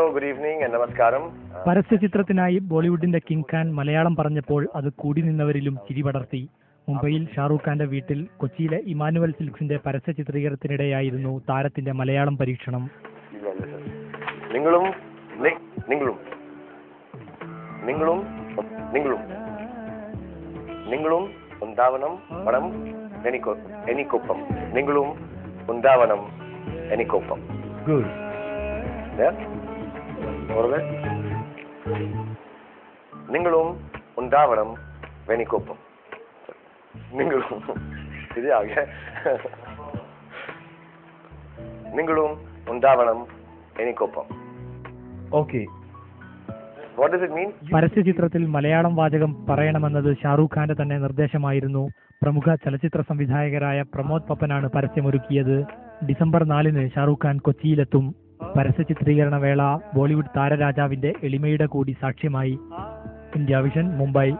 നമസ്കാരം പരസ്യചിത്രത്തിനായി ബോളിവുഡിന്റെ കിങ് ഖാൻ മലയാളം പറഞ്ഞപ്പോൾ അത് കൂടി നിന്നവരിലും ചിരി പടർത്തി. മുംബൈയിൽ ഷാറൂഖ് ഖാന്റെ വീട്ടിൽ കൊച്ചിയിലെ ഇമാനുവൽ സിൽക്സിന്റെ പരസ്യ ചിത്രീകരണത്തിനിടെയായിരുന്നു താരത്തിന്റെ മലയാളം പരീക്ഷണം. നിങ്ങളും നിങ്ങളും നിങ്ങളും നിങ്ങളും നിങ്ങളും ഉണ്ടാവണം എനിക്കൊ എനിക്കൊപ്പം. നിങ്ങളും ഉണ്ടാവണം എനിക്കൊപ്പം. ഗുഡ് ഓർമ്മ നിങ്ങളും ഉണ്ടാവണം വെനിക്കൊപ്പം. നിങ്ങളും ശരിയാകെ. നിങ്ങളും ഉണ്ടാവണം എനിക്കൊപ്പം okay. What does it mean പരസ്യചിത്രത്തിൽ Malayalam വാചകം പറയണമെന്നത് ഷാറൂഖ് ഖാന്റെ തന്നെ നിർദ്ദേശമായിരുന്നു. പ്രമുഖ ചലച്ചിത്ര സംവിധായകരായ പ്രമോദ് പപ്പനാണ് പരസ്യമൊരുക്കിയത്. ഡിസംബർ നാലിന് ഷാറൂഖ് ഖാൻ കൊച്ചിയിലെത്തും. പരസ്യ ചിത്രീകരണ വേള ബോളിവുഡ് താരരാജാവിന്റെ എളിമയുടെ കൂടി സാക്ഷ്യമായി. India vision Mumbai.